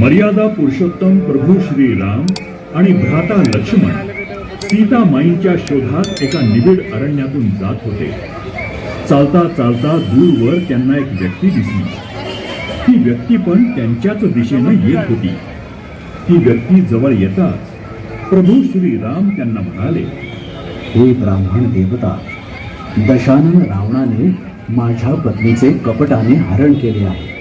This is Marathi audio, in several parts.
मर्यादा पुरुषोत्तम प्रभू श्री राम आणि भ्राता लक्ष्मण सीतामाईंच्या शोधात एका निबिड अरण्यातून जात होते. चालता चालता दूरवर त्यांना एक व्यक्ती दिसली. ती व्यक्ती पण त्यांच्याच दिशेनं येत होती. ती व्यक्ती जवळ येताच प्रभू श्री राम त्यांना म्हणाले हे ब्राह्मण देवता दशानन रावणाने माझ्या पत्नीचे कपटाने हरण केले आहे.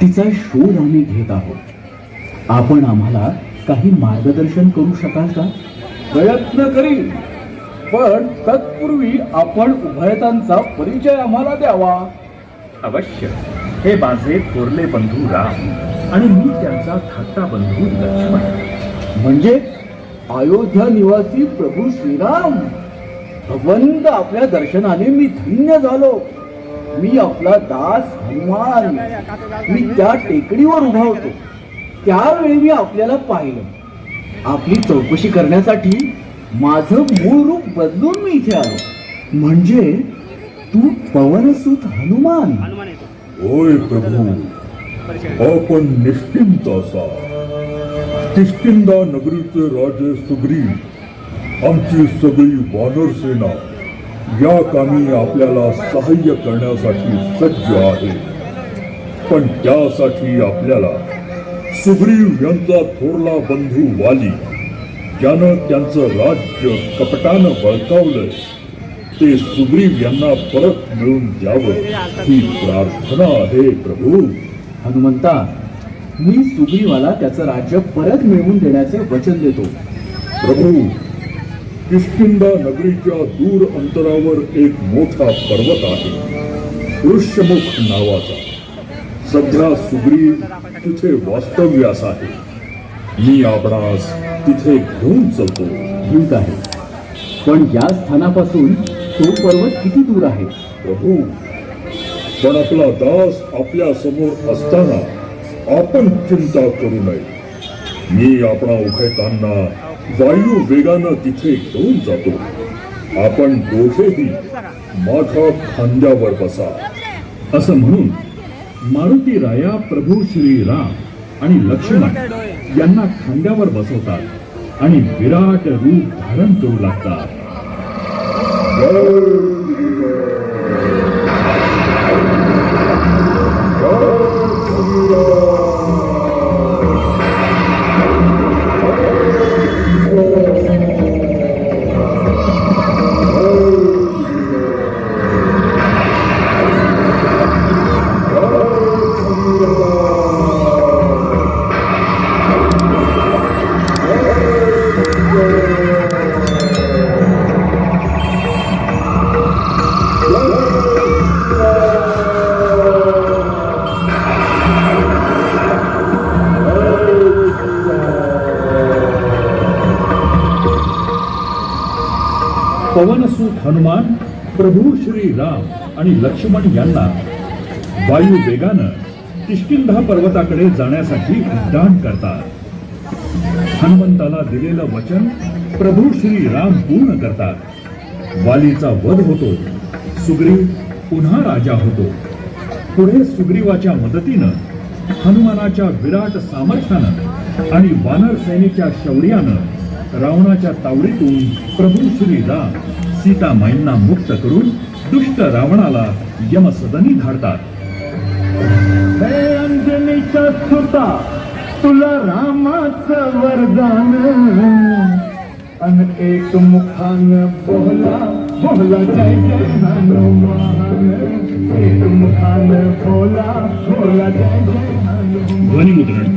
तिचा शोध आम्ही घेत आहोत. आपण आम्हाला काही मार्गदर्शन करू शकाल का? प्रयत्न करीन. पण तत्पूर्वी आपण उभयतांचा परिचय आम्हाला द्यावा. अवश्य. हे माझे थोरले बंधू राम आणि मी त्यांचा धाकटा बंधू लक्ष्मण. म्हणजे अयोध्या निवासी प्रभू श्रीराम. भगवंत आपल्या दर्शनाने मी धन्य झालो. मी आपला दास हनुमान मी त्या टेकडीवर उभा होतो. त्यावेळी मी आपल्याला पाहिलं. आपली चौकशी करण्यासाठी माझं मूळ रूप बदलून मी इथे आलो. म्हणजे तू पवनसुत हनुमान. होय प्रभू. आपण निश्चिंत असा. किष्किंदा नगरीचे राजे सुग्रीव आमची सगळी वानर सेना या कामी आपल्याला सहाय्य करण्यासाठी सज्ज आहे. पण त्यासाठी आपल्याला सुग्रीव यांचा थोरला बंधू वाली ज्यानं त्यांचं राज्य कपटानं बळकावलंय ते सुग्रीव यांना परत मिळवून द्यावं ही प्रार्थना आहे प्रभू. हनुमंता मी सुग्रीवाला त्याचं राज्य परत मिळवून देण्याचे वचन देतो. प्रभू किष्किंदा नगरीच्या दूर अंतरावर एक मोठा पर्वत आहे. ऋष्यमुख नावाचा. सध्या सुग्रीव तिथे वास्तव्यास आहे. मी आपणास तिथे घेऊन चालतो. ठीक आहे. पण या स्थानापासून तो पर्वत किती दूर आहे? प्रभू पण आपला दास आपल्यासमोर असताना आपण चिंता करू नये. मी आपणा उभयतांना वायू वेगानं तिथे घेऊन जातो. आपण दोघेही माझ्या खांद्यावर बसा. असं म्हणून मारुती राया प्रभू श्री राम आणि लक्ष्मण यांना खांद्यावर बसवतात आणि विराट रूप धारण करू लागतात. पवनसूत हनुमान प्रभू श्री राम आणि लक्ष्मण यांना वायू वेगानं किष्किंधा पर्वताकडे जाण्यासाठी उड्डाण करतात. हनुमंताला दिलेलं वचन प्रभू श्री राम पूर्ण करतात. वालीचा वध होतो. सुग्रीव पुन्हा राजा होतो. पुढे सुग्रीवाच्या मदतीनं हनुमानाच्या विराट सामर्थ्यानं आणि वानर सैनिकच्या शौर्यानं रावणाच्या तावडीतून प्रभू श्री राम सीतामाईंना मुक्त करून दुष्ट रावणाला यमसदनी धाडतात. सुता तुला रामाचं वरदान. अन एक मुखान बोला बोला जय जय हनुमान. एक मुखान बोला बोला जय जय हनुमान. ध्वनिमुद्रण.